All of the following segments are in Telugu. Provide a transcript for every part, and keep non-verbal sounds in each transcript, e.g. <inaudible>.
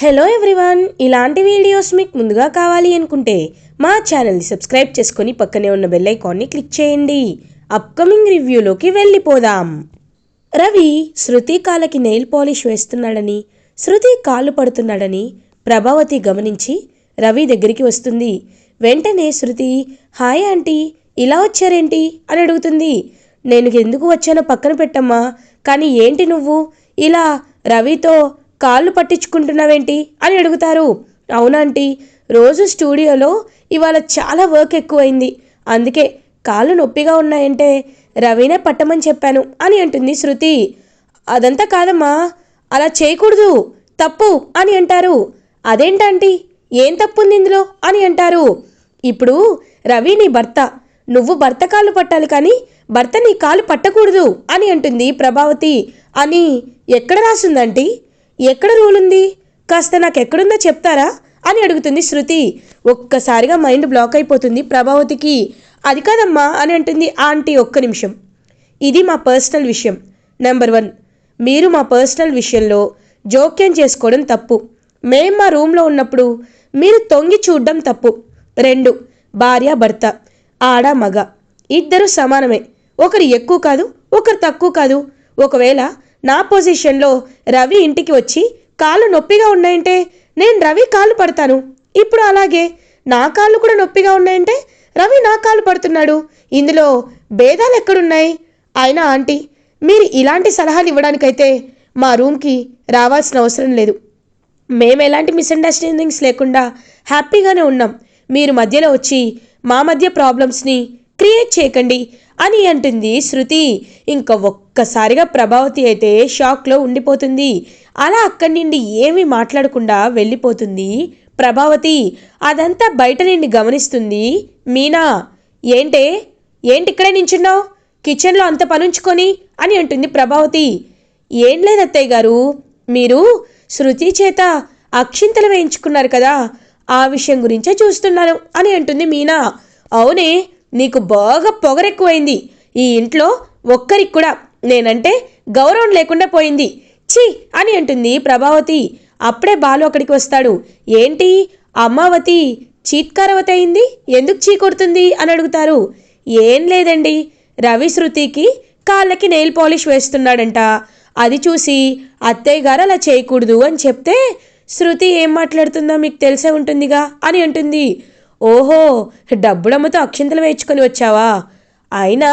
హలో ఎవ్రీవన్ ఇలాంటి వీడియోస్ మీకు ముందుగా కావాలి అనుకుంటే మా ఛానల్ని సబ్స్క్రైబ్ చేసుకొని పక్కనే ఉన్న బెల్ ఐకాన్ని క్లిక్ చేయండి. అప్కమింగ్ రివ్యూలోకి వెళ్ళిపోదాం. రవి శృతి కాళ్ళకి నెయిల్ పాలిష్ వేస్తున్నాడని శృతి కాళ్ళు పడుతున్నాడని ప్రభావతి గమనించి రవి దగ్గరికి వస్తుంది. వెంటనే శృతి హాయ్ ఆంటీ ఇలా వచ్చారేంటి? అని అడుగుతుంది. నేను ఎందుకు వచ్చానో పక్కన పెట్టమ్మా కానీ ఏంటి నువ్వు? ఇలా రవితో కాళ్ళు పట్టించుకుంటున్నావేంటి అని అడుగుతారు. అవునాంటీ రోజు స్టూడియోలో ఇవాళ చాలా వర్క్ ఎక్కువైంది. అందుకే కాళ్ళు నొప్పిగా ఉన్నాయంటే రవినే పట్టమని చెప్పాను అని అంటుంది శృతి. అదంతా కాదమ్మా అలా చేయకూడదు తప్పు అని అంటారు. అదేంటంటీ ఏం తప్పుంది ఇందులో అని అంటారు. ఇప్పుడు రవి నీ భర్త నువ్వు భర్త కాళ్ళు పట్టాలి కానీ భర్త నీ కాలు పట్టకూడదు అని అంటుంది ప్రభావతి. అని ఎక్కడ రాసిందంటీ ఎక్కడ రూల్ ఉంది కాస్త నాకు ఎక్కడుందో చెప్తారా? అని అడుగుతుంది శృతి. ఒక్కసారిగా మైండ్ బ్లాక్ అయిపోతుంది ప్రభావతికి. అది కాదమ్మా అని అంటుంది ఆంటీ ఒక్క నిమిషం. ఇది మా పర్సనల్ విషయం. నెంబర్ వన్ మీరు మా పర్సనల్ విషయంలో జోక్యం చేసుకోవడం తప్పు. మేం మా రూమ్లో ఉన్నప్పుడు మీరు తొంగి చూడడం తప్పు. రెండు భార్య భర్త ఆడ మగ. ఇద్దరు సమానమే. ఒకరు ఎక్కువ కాదు ఒకరు తక్కువ కాదు. ఒకవేళ నా పొజిషన్లో రవి ఇంటికి వచ్చి కాళ్ళు నొప్పిగా ఉన్నాయంటే నేను రవి కాళ్ళు పడతాను. ఇప్పుడు అలాగే నా కాళ్ళు కూడా నొప్పిగా ఉన్నాయంటే రవి నా కాళ్ళు పడుతున్నాడు. ఇందులో భేదాలు ఎక్కడున్నాయి? అయినా ఆంటీ మీరు ఇలాంటి సలహాలు ఇవ్వడానికైతే మా రూమ్కి రావాల్సిన అవసరం లేదు. మేము ఎలాంటి మిస్అండర్స్టాండింగ్స్ లేకుండా హ్యాపీగానే ఉన్నాం. మీరు మధ్యలో వచ్చి మా మధ్య ప్రాబ్లమ్స్ని క్రియేట్ చేయకండి అని అంటుంది శృతి. ఇంకా ఒక్కసారిగా ప్రభావతి అయితే షాక్లో ఉండిపోతుంది. అలా అక్కడి నుండి ఏమీ మాట్లాడకుండా వెళ్ళిపోతుంది. ప్రభావతి అదంతా బయట నుండి గమనిస్తుంది. మీనా ఏంటే? ఏంటి ఇక్కడే నించున్నావు? కిచెన్లో అంత పనుంచుకొని అని అంటుంది ప్రభావతి. ఏం లేదు అత్తయ్య గారు మీరు శృతి చేత అక్షింతలు వేయించుకున్నారు కదా ఆ విషయం గురించే చూస్తున్నాను అని అంటుంది మీనా. అవునే నీకు బాగా పొగరెక్కువైంది. ఈ ఇంట్లో ఒక్కరికి కూడా నేనంటే గౌరవం లేకుండా పోయింది. ఛీ! అని అంటుంది ప్రభావతి. అప్పుడే బాలు అక్కడికి వస్తాడు. ఏంటి? అమ్మావతి చీత్కారవతి అయింది? ఎందుకు చీ కొడుతుంది? అని అడుగుతారు. ఏం లేదండి. రవి శృతికి కాళ్ళకి నెయిల్ పాలిష్ వేస్తున్నాడంట. అది చూసి అత్తయ్య గారు అలా చేయకూడదు అని చెప్తే శృతి ఏం మాట్లాడుతుందో మీకు తెలిసే ఉంటుందిగా? అని అంటుంది. ఓహో డబ్బులమ్మతో అక్షింతలు వేయించుకొని వచ్చావా? అయినా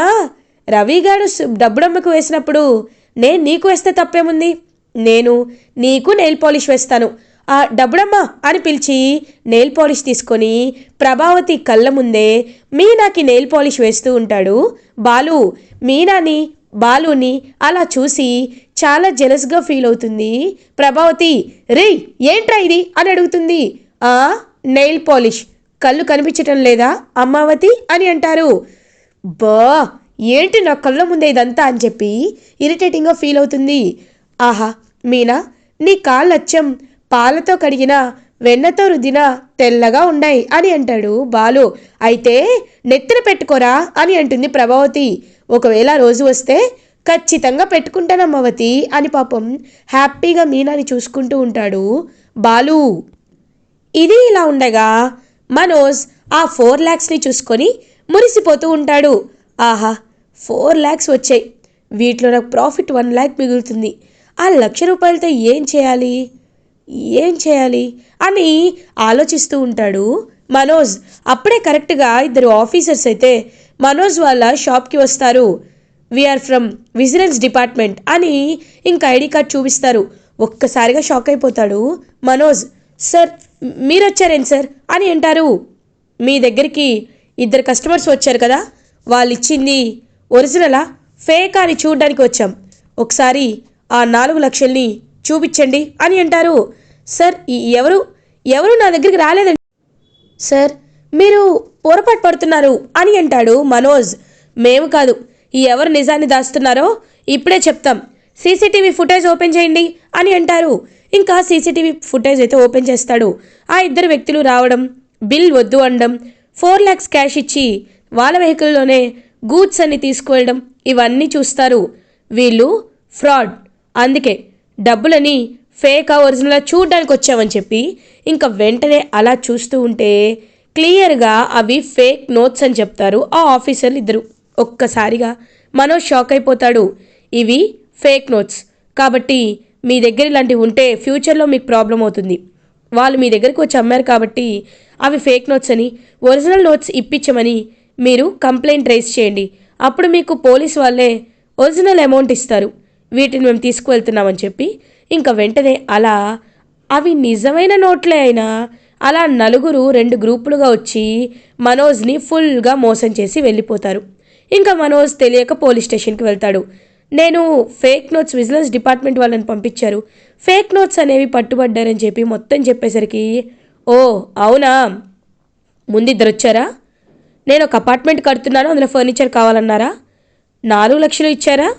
రవిగాడు డబ్బుడమ్మకు వేసినప్పుడు నేను నీకు వేస్తే తప్పేముంది? నేను నీకు నెయిల్ పాలిష్ వేస్తాను. ఆ డబ్బుడమ్మ అని పిలిచి నెయిల్ పాలిష్ తీసుకొని ప్రభావతి కళ్ళ ముందే మీనాకి నెయిల్ పాలిష్ వేస్తూ ఉంటాడు. బాలు మీనాని బాలుని అలా చూసి చాలా జెలస్గా ఫీల్ అవుతుంది. ప్రభావతి రే ఏంట్రా ఇది? అని అడుగుతుంది. ఆ నెయిల్ పాలిష్. కళ్ళు కనిపించటం లేదా అమ్మావతి? అని అంటారు. బా ఏంటి నా కళ్ళ ముందే ఇదంతా అని చెప్పి ఇరిటేటింగ్గా ఫీల్ అవుతుంది. ఆహా మీనా నీ కాళ్ళచ్చం పాలతో కడిగిన వెన్నతో రుద్దిన తెల్లగా ఉన్నాయి అని అంటాడు బాలు. అయితే నెత్తిన పెట్టుకోరా అని అంటుంది ప్రభావతి. ఒకవేళ రోజు వస్తే ఖచ్చితంగా పెట్టుకుంటానమ్మవతి అని పాపం హ్యాపీగా మీనాని చూసుకుంటూ ఉంటాడు బాలు. ఇది ఇలా ఉండగా మనోజ్ ఆ ఫోర్ ల్యాక్స్ని చూసుకొని మురిసిపోతూ ఉంటాడు. ఆహా ఫోర్ ల్యాక్స్ వచ్చాయి. వీటిలో నాకు ప్రాఫిట్ వన్ ల్యాక్ మిగులుతుంది. ఆ లక్ష రూపాయలతో ఏం చేయాలి? ఏం చేయాలి? అని ఆలోచిస్తూ ఉంటాడు మనోజ్. అప్పుడే కరెక్ట్గా ఇద్దరు ఆఫీసర్స్ అయితే మనోజ్ వాళ్ళ షాప్కి వస్తారు. వీఆర్ ఫ్రమ్ విజిలెన్స్ డిపార్ట్మెంట్ అని ఇంకా ఐడి కార్డ్ చూపిస్తారు. ఒక్కసారిగా షాక్ అయిపోతాడు మనోజ్. సార్ మీరు వచ్చారేంటి సార్? అని అంటారు. మీ దగ్గరికి ఇద్దరు కస్టమర్స్ వచ్చారు కదా? వాళ్ళు ఇచ్చింది ఒరిజినలా? ఫేకా అని చూడ్డానికి వచ్చాం. ఒకసారి ఆ నాలుగు లక్షల్ని చూపించండి అని అంటారు. సార్ ఎవరు? ఎవరు నా దగ్గరికి రాలేదండి. సార్ మీరు పొరపాటు పడుతున్నారు అని అంటాడు మనోజ్. మేము కాదు. ఎవరు నిజాన్ని దాస్తున్నారో ఇప్పుడే చెప్తాం. సీసీటీవీ ఫుటేజ్ ఓపెన్ చేయండి అని అంటారు. ఇంకా సీసీటీవీ ఫుటేజ్ అయితే ఓపెన్ చేస్తాడు. ఆ ఇద్దరు వ్యక్తులు రావడం బిల్ వద్దు అనడం ఫోర్ ల్యాక్స్ క్యాష్ ఇచ్చి వాళ్ళ వెహికల్లోనే గూడ్స్ అన్ని తీసుకువెళ్ళడం. ఇవన్నీ చూస్తారు. వీళ్ళు ఫ్రాడ్. అందుకే డబ్బులని ఫేక్ ఒరిజినల్ చూడ్డానికి వచ్చామని చెప్పి ఇంకా వెంటనే అలా చూస్తూ ఉంటే క్లియర్గా అవి ఫేక్ నోట్స్ అని చెప్తారు ఆ ఆఫీసర్లు ఇద్దరు. ఒక్కసారిగా మనో షాక్ అయిపోతాడు. ఇవి ఫేక్ నోట్స్. కాబట్టి మీ దగ్గర ఇలాంటివి ఉంటే ఫ్యూచర్లో మీకు ప్రాబ్లం అవుతుంది. వాళ్ళు మీ దగ్గరికి వచ్చి అమ్మారు కాబట్టి అవి ఫేక్ నోట్స్ అని ఒరిజినల్ నోట్స్ ఇప్పించమని మీరు కంప్లైంట్ రైజ్ చేయండి. అప్పుడు మీకు పోలీస్ వాళ్ళే ఒరిజినల్ అమౌంట్ ఇస్తారు. వీటిని మేము తీసుకువెళ్తున్నామని చెప్పి ఇంకా వెంటనే అలా అవి నిజమైన నోట్లే అయినా అలా నలుగురు రెండు గ్రూపులుగా వచ్చి మనోజ్ని ఫుల్గా మోసం చేసి వెళ్ళిపోతారు. ఇంకా మనోజ్ తెలియక పోలీస్ స్టేషన్కి వెళ్తాడు. నేను ఫేక్ నోట్స్ విజిలెన్స్ డిపార్ట్మెంట్ వాళ్ళని పంపించారు. ఫేక్ నోట్స్ అనేవి పట్టుబడ్డారని చెప్పి మొత్తం చెప్పేసరికి ఓ అవునా? ముందిద్దరు వచ్చారా నేను ఒక అపార్ట్మెంట్ కడుతున్నాను అందులో ఫర్నిచర్ కావాలన్నారా? నాలుగు లక్షలు ఇచ్చారా?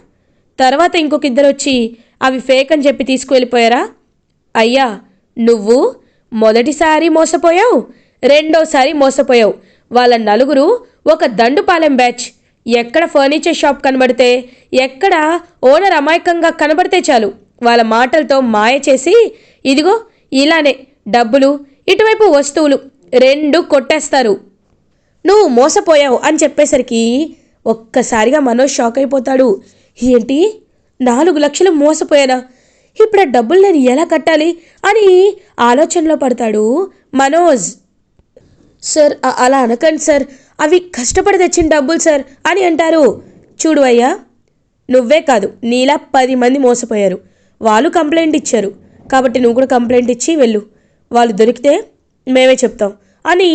తర్వాత ఇంకొక ఇద్దరు వచ్చి అవి ఫేక్ అని చెప్పి తీసుకువెళ్ళిపోయారా? అయ్యా నువ్వు మొదటిసారి మోసపోయావు రెండోసారి మోసపోయావు. వాళ్ళ నలుగురు ఒక దండుపాలెం బ్యాచ్. ఎక్కడ ఫర్నిచర్ షాప్ కనబడితే ఎక్కడ ఓనర్ అమాయకంగా కనబడితే చాలు. వాళ్ళ మాటలతో మాయ చేసి ఇదిగో ఇలానే డబ్బులు ఇటువైపు వస్తువులు రెండు కొట్టేస్తారు. నువ్వు మోసపోయావు అని చెప్పేసరికి ఒక్కసారిగా మనోజ్ షాక్ అయిపోతాడు. ఏంటి? నాలుగు లక్షలు మోసపోయానా? ఇప్పుడు ఆ డబ్బులు నేను ఎలా కట్టాలి అని ఆలోచనలో పడతాడు మనోజ్. సార్ అలా అనకండి సార్. అవి కష్టపడి తెచ్చిన డబ్బులు సార్ అని అంటారు. చూడు అయ్యా నువ్వే కాదు నీలా పది మంది మోసపోయారు. వాళ్ళు కంప్లైంట్ ఇచ్చారు. కాబట్టి నువ్వు కూడా కంప్లైంట్ ఇచ్చి వెళ్ళు. వాళ్ళు దొరికితే మేమే చెప్తాం. అని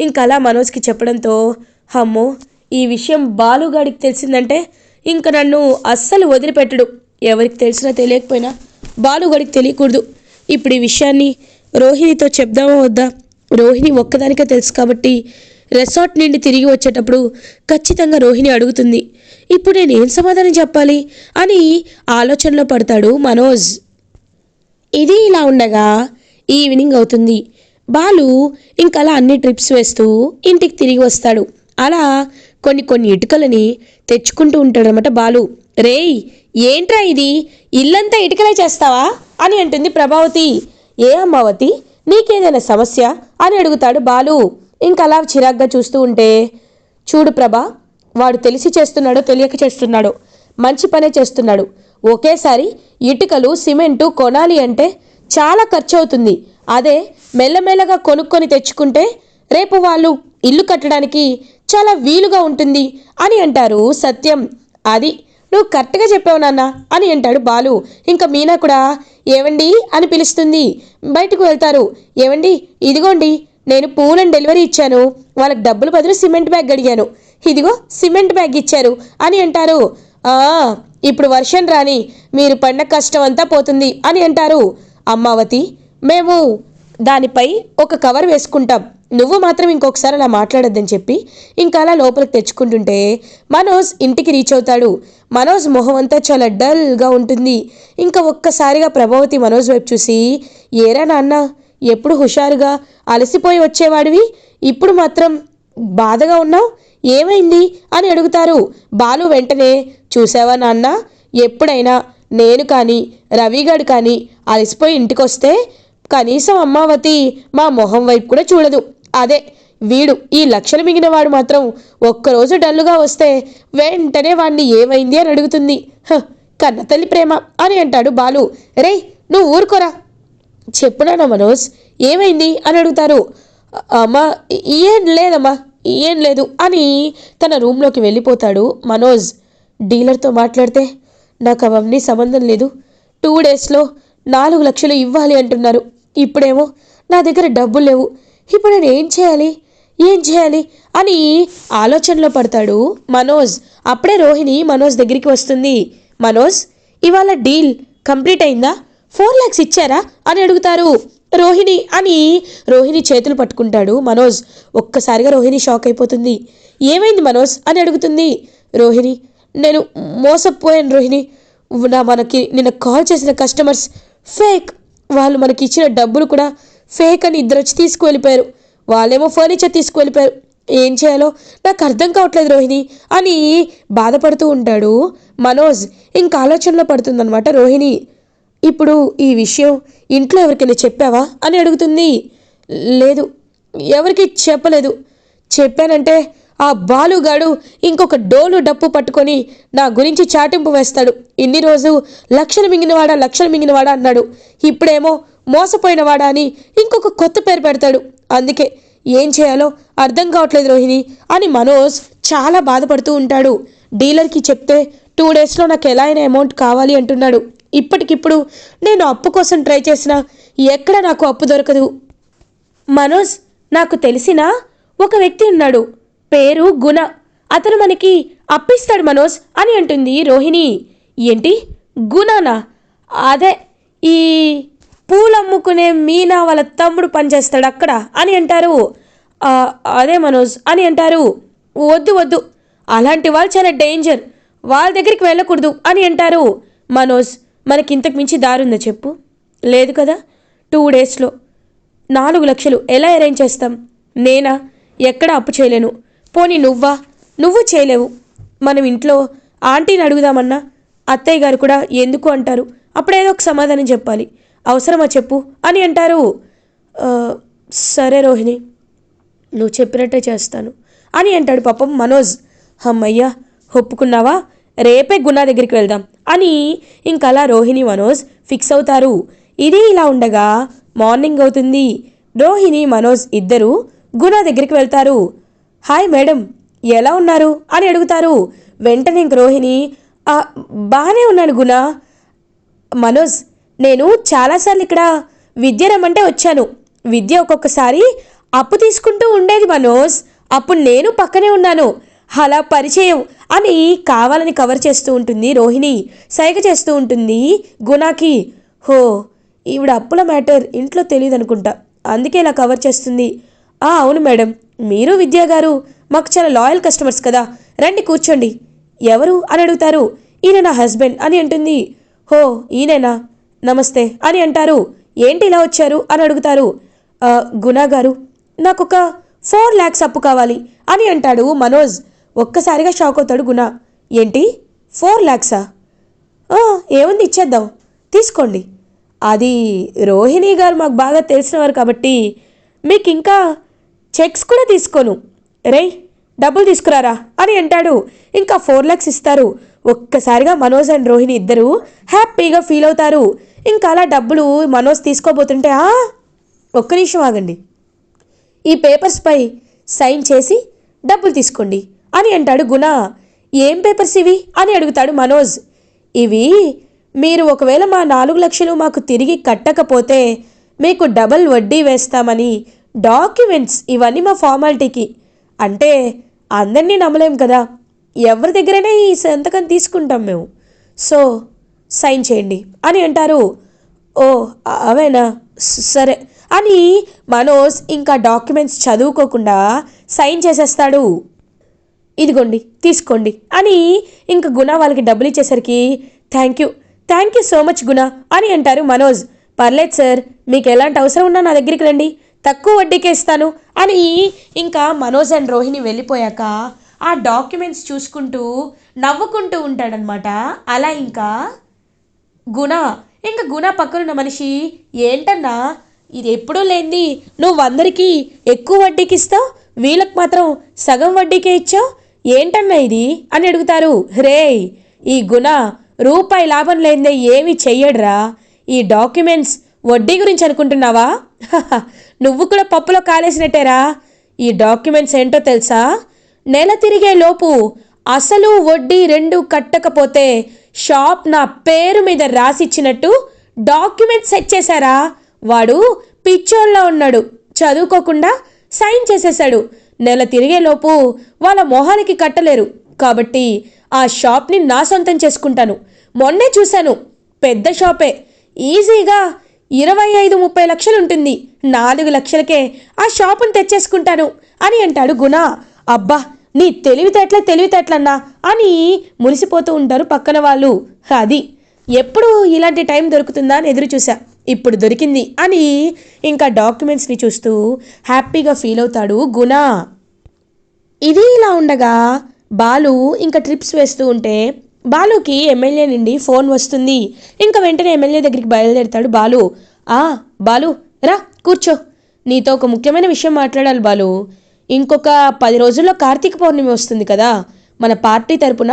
ఇంకలా అలా మనోజ్కి చెప్పడంతో అమ్మో ఈ విషయం బాలుగాడికి తెలిసిందంటే ఇంక నన్ను అస్సలు వదిలిపెట్టడు. ఎవరికి తెలిసినా తెలియకపోయినా బాలుగాడికి తెలియకూడదు. ఇప్పుడు ఈ విషయాన్ని రోహిణితో చెప్దామా వద్దా? రోహిణి ఒక్కదానికే తెలుసు కాబట్టి రెసార్ట్ నుండి తిరిగి వచ్చేటప్పుడు ఖచ్చితంగా రోహిణి అడుగుతుంది ఇప్పుడు నేను ఏం సమాధానం చెప్పాలి? అని ఆలోచనలో పడతాడు మనోజ్. ఇది ఇలా ఉండగా ఈవినింగ్ అవుతుంది. బాలు ఇంకలా అలా అన్ని ట్రిప్స్ వేస్తూ ఇంటికి తిరిగి వస్తాడు. అలా కొన్ని కొన్ని ఇటుకలని తెచ్చుకుంటూ ఉంటాడనమాట బాలు. రేయ్ ఏంట్రా ఇది? ఇల్లంతా ఇటుకలే చేస్తావా? అని అంటుంది ప్రభావతి. ఏ అమ్మావతి? నీకేదైనా సమస్య? అని అడుగుతాడు బాలు. ఇంకలా అలా చిరాగ్గా చూస్తూ ఉంటే చూడు ప్రభా వాడు తెలిసి చేస్తున్నాడో తెలియక చేస్తున్నాడో మంచి పనే చేస్తున్నాడు. ఒకేసారి ఇటుకలు సిమెంటు కొనాలి అంటే చాలా ఖర్చు అవుతుంది అదే మెల్లమెల్లగా కొనుక్కొని తెచ్చుకుంటే రేపు వాళ్ళు ఇల్లు కట్టడానికి చాలా వీలుగా ఉంటుంది అని అంటారు సత్యం. అది నువ్వు కరెక్ట్గా చెప్పావు నాన్న అని అంటాడు బాలు. ఇంకా మీనా కూడా ఏవండి అని పిలుస్తుంది. బయటకు వెళ్తారు. ఏవండి? ఇదిగోండి నేను పూలను డెలివరీ ఇచ్చాను. వాళ్ళకి డబ్బులు బదులు సిమెంట్ బ్యాగ్ అడిగాను. ఇదిగో సిమెంట్ బ్యాగ్ ఇచ్చారు అని అంటారు. ఇప్పుడు వర్షం రాని మీరు పడిన కష్టం అంతా పోతుంది అని అంటారు. అమ్మావతి మేము దానిపై ఒక కవర్ వేసుకుంటాం. నువ్వు మాత్రం ఇంకొకసారి అలా మాట్లాడొద్దని చెప్పి ఇంకా అలా లోపలికి తెచ్చుకుంటుంటే మనోజ్ ఇంటికి రీచ్ అవుతాడు. మనోజ్ మొహం అంతా చాలా డల్గా ఉంటుంది. ఇంకా ఒక్కసారిగా ప్రభావతి మనోజ్ వైపు చూసి ఏరా నాన్న ఎప్పుడు హుషారుగా అలసిపోయి వచ్చేవాడివి? ఇప్పుడు మాత్రం బాధగా ఉన్నావు? ఏమైంది? అని అడుగుతారు. బాలు వెంటనే చూసావా నాన్న ఎప్పుడైనా నేను కానీ రవిగాడు కానీ అలసిపోయి ఇంటికొస్తే కనీసం అమ్మావతి మా మొహం వైపు కూడా చూడదు. అదే వీడు ఈ లక్షలు మిగిలిన వాడు మాత్రం ఒక్కరోజు డల్లుగా వస్తే వెంటనే వాణ్ణి ఏమైంది అని అడుగుతుంది. "హ, కన్నతల్లి ప్రేమ అని అంటాడు బాలు. రే నువ్వు ఊరుకోరా. చెప్పునానా మనోజ్ ఏమైంది అని అడుగుతారు. అమ్మా ఏం లేదమ్మా ఏం లేదు అని తన రూమ్లోకి వెళ్ళిపోతాడు మనోజ్. డీలర్తో మాట్లాడితే నాకు అవన్నీ సంబంధం లేదు. టూ డేస్లో నాలుగు లక్షలు ఇవ్వాలి అంటున్నారు. ఇప్పుడేమో నా దగ్గర డబ్బులు లేవు. ఇప్పుడు నేను ఏం చేయాలి? ఏం చేయాలి? అని ఆలోచనలో పడతాడు మనోజ్. అప్పుడే రోహిణి మనోజ్ దగ్గరికి వస్తుంది. మనోజ్ ఇవాళ డీల్ కంప్లీట్ అయిందా? ఫోర్ ల్యాక్స్ ఇచ్చారా? అని అడుగుతారు రోహిణి అని రోహిణి చేతులు పట్టుకుంటాడు మనోజ్. ఒక్కసారిగా రోహిణి షాక్ అయిపోతుంది. ఏమైంది మనోజ్? అని అడుగుతుంది రోహిణి. నేను మోసపోయాను రోహిణి. నా మనకి నిన్న కాల్ చేసిన కస్టమర్స్ ఫేక్ వాళ్ళు మనకి ఇచ్చిన డబ్బులు కూడా ఫేక్ అని ఇద్దరు వచ్చి తీసుకువెళ్ళిపోయారు. వాళ్ళేమో ఫర్నిచర్ తీసుకువెళ్ళిపోయారు. ఏం చేయాలో నాకు అర్థం కావట్లేదు రోహిణి అని బాధపడుతూ ఉంటాడు మనోజ్. ఇంకా ఆలోచనలో పడుతుందన్నమాట రోహిణి. ఇప్పుడు ఈ విషయం ఇంట్లో ఎవరికైనా చెప్పావా అని అడుగుతుంది. లేదు ఎవరికి చెప్పలేదు. చెప్పానంటే ఆ బాలుగాడు ఇంకొక డోలు డప్పు పట్టుకొని నా గురించి చాటింపు వేస్తాడు. ఇన్ని రోజు లక్షలు మింగినవాడా లక్షలు మింగినవాడా అన్నాడు. ఇప్పుడేమో మోసపోయినవాడా అని ఇంకొక కొత్త పేరు పెడతాడు. అందుకే ఏం చేయాలో అర్థం కావట్లేదు రోహిణి అని మనోజ్ చాలా బాధపడుతూ ఉంటాడు. డీలర్కి చెప్తే టూ డేస్లో నాకు ఎలా అయినా అమౌంట్ కావాలి అంటున్నాడు. ఇప్పటికిప్పుడు నేను అప్పు కోసం ట్రై చేసినా ఎక్కడ నాకు అప్పు దొరకదు. మనోజ్ నాకు తెలిసిన ఒక వ్యక్తి ఉన్నాడు. పేరు గుణ. అతను మనకి అప్పిస్తాడు మనోజ్ అని అంటుంది రోహిణి. ఏంటి? గుణనా? అదే ఈ పూలు అమ్ముకునే మీనా వాళ్ళ తమ్ముడు పనిచేస్తాడు అక్కడ అని అంటారు. అదే మనోజ్ అని అంటారు. వద్దు వద్దు. అలాంటి వాళ్ళు చాలా డేంజర్. వాళ్ళ దగ్గరికి వెళ్ళకూడదు అని అంటారు. మనోజ్ మనకి ఇంతకు మించి దారుందా చెప్పు? లేదు కదా. టూ డేస్లో నాలుగు లక్షలు ఎలా అరేంజ్ చేస్తాం? నేనా? ఎక్కడ అప్పు చేయలేను. పోనీ నువ్వా? నువ్వు చేయలేవు. మనం ఇంట్లో ఆంటీని అడుగుదామన్నా అత్తయ్య గారు కూడా ఎందుకు అంటారు? అప్పుడేదో ఒక సమాధానం చెప్పాలి. అవసరమా చెప్పు అని అంటారు. సరే రోహిణి నువ్వు చెప్పినట్టే చేస్తాను అని అంటాడు పాపం మనోజ్. అమ్మయ్యా ఒప్పుకున్నావా? రేపే గుణా దగ్గరికి వెళ్దాం అని ఇంకలా రోహిణి మనోజ్ ఫిక్స్ అవుతారు. ఇది ఇలా ఉండగా మార్నింగ్ అవుతుంది. రోహిణి మనోజ్ ఇద్దరు గుణా దగ్గరికి వెళ్తారు. హాయ్ మేడం ఎలా ఉన్నారు? అని అడుగుతారు. వెంటనే ఇంక రోహిణి బాగానే ఉన్నాను గుణ మనోజ్ నేను చాలాసార్లు ఇక్కడ విద్య రమ్మంటే వచ్చాను. విద్య ఒక్కొక్కసారి అప్పు తీసుకుంటూ ఉండేది మనోజ్. అప్పుడు నేను పక్కనే ఉన్నాను. అలా పరిచయం అని కావాలని కవర్ చేస్తూ ఉంటుంది రోహిణి. సైగ చేస్తూ ఉంటుంది గుణాకి హో ఈవిడ అప్పుల మ్యాటర్ ఇంట్లో తెలియదు అనుకుంటా అందుకే ఇలా కవర్ చేస్తుంది. అవును మేడం. మీరు విద్యా గారు మాకు చాలా లాయల్ కస్టమర్స్ కదా. రండి కూర్చోండి. ఎవరు అని అడుగుతారు. ఈయన నా హస్బెండ్ అని అంటుంది. హో ఈయనేనా? నమస్తే అని అంటారు. ఏంటి ఇలా వచ్చారు అని అడుగుతారు. గుణా గారు నాకు ఒక ఫోర్ ల్యాక్స్ అప్పు కావాలి అని అంటాడు మనోజ్. ఒక్కసారిగా షాక్ అవుతాడు గుణ. ఏంటి? ఫోర్ ల్యాక్సా ఏముంది ఇచ్చేద్దాం. తీసుకోండి. అది రోహిణి గారు మాకు బాగా తెలిసినవారు కాబట్టి మీకు ఇంకా చెక్స్ కూడా తీసుకోను. రేయ్ డబ్బులు తీసుకురారా? అని అంటాడు. ఇంకా ఫోర్ ల్యాక్స్ ఇస్తారు. ఒక్కసారిగా మనోజ్ అండ్ రోహిణి ఇద్దరు హ్యాపీగా ఫీల్ అవుతారు. ఇంకా అలా డబ్బులు మనోజ్ తీసుకోబోతుంటే "ఆ, ఒక్క నిమిషం ఆగండి. ఈ పేపర్స్పై సైన్ చేసి డబ్బులు తీసుకోండి అని అంటాడు గుణ. ఏం పేపర్స్ ఇవి? అని అడుగుతాడు మనోజ్. ఇవి మీరు ఒకవేళ మా నాలుగు లక్షలు మాకు తిరిగి కట్టకపోతే మీకు డబల్ వడ్డీ వేస్తామని డాక్యుమెంట్స్ ఇవన్నీ మా ఫార్మాలిటీకి. అంటే అందరినీ నమ్మలేం కదా. ఎవరి దగ్గరైనా ఈ సంతకం తీసుకుంటాం మేము. సో సైన్ చేయండి. అని అంటారు. ఓ అవేనా? సరే. అని మనోజ్ ఇంకా డాక్యుమెంట్స్ చదువుకోకుండా సైన్ చేసేస్తాడు. ఇదిగోండి తీసుకోండి. అని ఇంక గుణ వాళ్ళకి డబ్బులు ఇచ్చేసరికి thank you. Thank you so much Guna. అని అంటారు మనోజ్. పర్లేదు సార్ మీకు ఎలాంటి అవసరం ఉన్నా నా దగ్గరికి రండి. తక్కువ వడ్డీకే ఇస్తాను అని ఇంకా మనోజ్ అండ్ రోహిణి వెళ్ళిపోయాక ఆ డాక్యుమెంట్స్ చూసుకుంటూ నవ్వుకుంటూ ఉంటాడనమాట అలా ఇంకా గుణ ఇంకా గుణ పక్కనున్న మనిషి ఏంటన్నా ఇది ఎప్పుడూ లేనిది. నువ్వు అందరికీ ఎక్కువ వడ్డీకి ఇస్తావు వీళ్ళకి మాత్రం సగం వడ్డీకే ఇచ్చావు? ఏంటన్నా ఇది? అని అడుగుతారు. రే ఈ గుణ రూపాయి లాభం లేనిదే ఏమి చెయ్యడురా. ఈ డాక్యుమెంట్స్ వడ్డీ గురించి అనుకుంటున్నావా? <laughs> నువ్వు కూడా పప్పులో కాలేసినట్టేరా? ఈ డాక్యుమెంట్స్ ఏంటో తెలుసా? నెల తిరిగే లోపు అసలు వడ్డీ రెండు కట్టకపోతే షాప్ నా పేరు మీద రాసిచ్చినట్టు డాక్యుమెంట్స్ సెట్ చేశారా? వాడు పిచ్చోళ్ళలో ఉన్నాడు. చదువుకోకుండా సైన్ చేసేశాడు. నెల తిరిగేలోపు వాళ్ళ మొహానికి కట్టలేరు. కాబట్టి ఆ షాప్ని నా సొంతం చేసుకుంటాను. మొన్నే చూశాను. పెద్ద షాపే. ఈజీగా ఇరవై ఐదు ముప్పై లక్షలు ఉంటుంది నాలుగు లక్షలకే ఆ షాపును తెచ్చేసుకుంటాను అని అంటాడు గుణ. అబ్బా నీ తెలివితేటలే తెలివితేటలన్నా అని మునిసిపోతూ ఉంటారు పక్కన వాళ్ళు. అది ఎప్పుడు ఇలాంటి టైం దొరుకుతుందా అని ఎదురు చూసా ఇప్పుడు దొరికింది అని ఇంకా డాక్యుమెంట్స్ని చూస్తూ హ్యాపీగా ఫీల్ అవుతాడు గుణ. ఇది ఇలా ఉండగా బాలు ఇంకా ట్రిప్స్ వేస్తూ ఉంటే బాలుకి ఎమ్మెల్యే నుండి ఫోన్ వస్తుంది. ఇంకా వెంటనే ఎమ్మెల్యే దగ్గరికి బయలుదేరుతాడు బాలు. ఆ బాలు రా కూర్చో. నీతో ఒక ముఖ్యమైన విషయం మాట్లాడాలి బాలు. ఇంకొక పది రోజుల్లో కార్తీక పౌర్ణమి వస్తుంది కదా. మన పార్టీ తరపున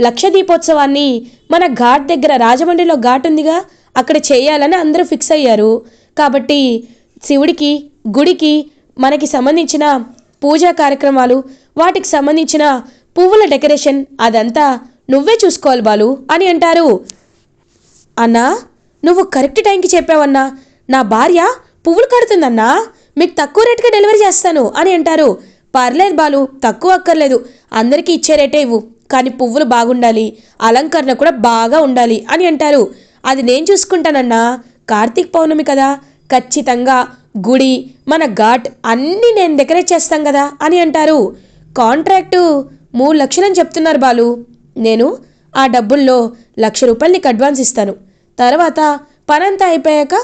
లక్ష దీపోత్సవాన్ని మన ఘాట్ దగ్గర రాజమండ్రిలో ఘాట్ ఉందిగా. అక్కడ చేయాలని అందరూ ఫిక్స్ అయ్యారు. కాబట్టి శివుడికి గుడికి మనకి సంబంధించిన పూజా కార్యక్రమాలు వాటికి సంబంధించిన పువ్వుల డెకరేషన్ అదంతా నువ్వే చూసుకోవాలి బాలు అని అంటారు. అన్నా నువ్వు కరెక్ట్ టైంకి చెప్పావన్నా. నా భార్య పువ్వులు కడుతుందన్నా. మీకు తక్కువ రేటుకి డెలివరీ చేస్తాను అని అంటారు. పర్లేదు బాలు తక్కువ అక్కర్లేదు. అందరికీ ఇచ్చే రేటే ఇవ్వు. కానీ పువ్వులు బాగుండాలి. అలంకరణ కూడా బాగా ఉండాలి అని అంటారు. అది నేను చూసుకుంటానన్నా. కార్తీక్ పౌర్ణమి కదా. ఖచ్చితంగా గుడి మన ఘాట్ అన్నీ నేను డెకరేట్ చేస్తాం కదా అని అంటారు. కాంట్రాక్టు మూడు లక్షలని చెప్తున్నారు బాలు. నేను ఆ డబ్బుల్లో లక్ష రూపాయలు నీకు అడ్వాన్స్ ఇస్తాను. తర్వాత పనంతా అయిపోయాక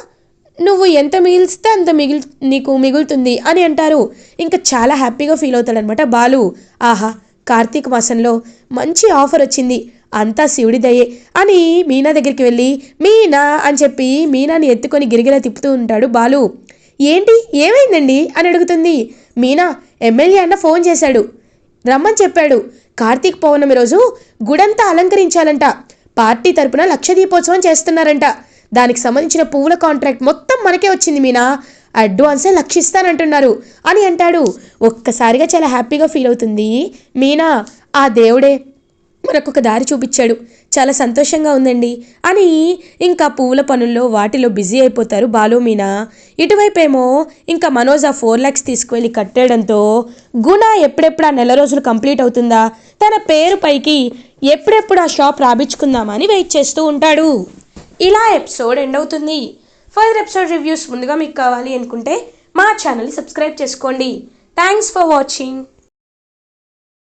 నువ్వు ఎంత మిగిలిస్తే అంత మిగిలి నీకు మిగులుతుంది అని అంటారు. ఇంకా చాలా హ్యాపీగా ఫీల్ అవుతాడనమాట బాలు. ఆహా కార్తీక మాసంలో మంచి ఆఫర్ వచ్చింది. అంతా శివుడి దయే అని మీనా దగ్గరికి వెళ్ళి మీనా అని చెప్పి మీనాని ఎత్తుకొని గిరిగిలా తిప్పుతూ ఉంటాడు బాలు. ఏంటి? ఏమైందండి? అని అడుగుతుంది. మీనా ఎమ్మెల్యే అన్న ఫోన్ చేశాడు. రమ్మని చెప్పాడు. కార్తీక్ పౌర్ణమి రోజు గుడంతా అలంకరించాలంట. పార్టీ తరపున లక్ష దీపోత్సవం చేస్తున్నారంట. దానికి సంబంధించిన పువ్వుల కాంట్రాక్ట్ మొత్తం మనకే వచ్చింది మీనా. అడ్వాన్సే లక్షిస్తానంటున్నారు అని అంటాడు. ఒక్కసారిగా చాలా హ్యాపీగా ఫీల్ అవుతుంది మీనా. ఆ దేవుడే మనకొక దారి చూపించాడు. చాలా సంతోషంగా ఉందండి. అని ఇంకా పువ్వుల పనుల్లో వాటిలో బిజీ అయిపోతారు బాలు మీనా ఇటువైపేమో ఇంకా మనోజ్ ఆ ఫోర్ ల్యాక్స్ తీసుకువెళ్ళి కట్టేయడంతో గుణ ఎప్పుడెప్పుడు ఆ నెల రోజులు కంప్లీట్ అవుతుందా? తన పేరు పైకి ఎప్పుడెప్పుడు ఆ షాప్ రాబించుకుందామని వెయిట్ చేస్తూ ఉంటాడు. ఇలా ఎపిసోడ్ ఎండ్ అవుతుంది. ఫర్దర్ ఎపిసోడ్ రివ్యూస్ ముందుగా మీకు కావాలి అనుకుంటే మా ఛానల్ సబ్స్క్రైబ్ చేసుకోండి. Thanks for watching.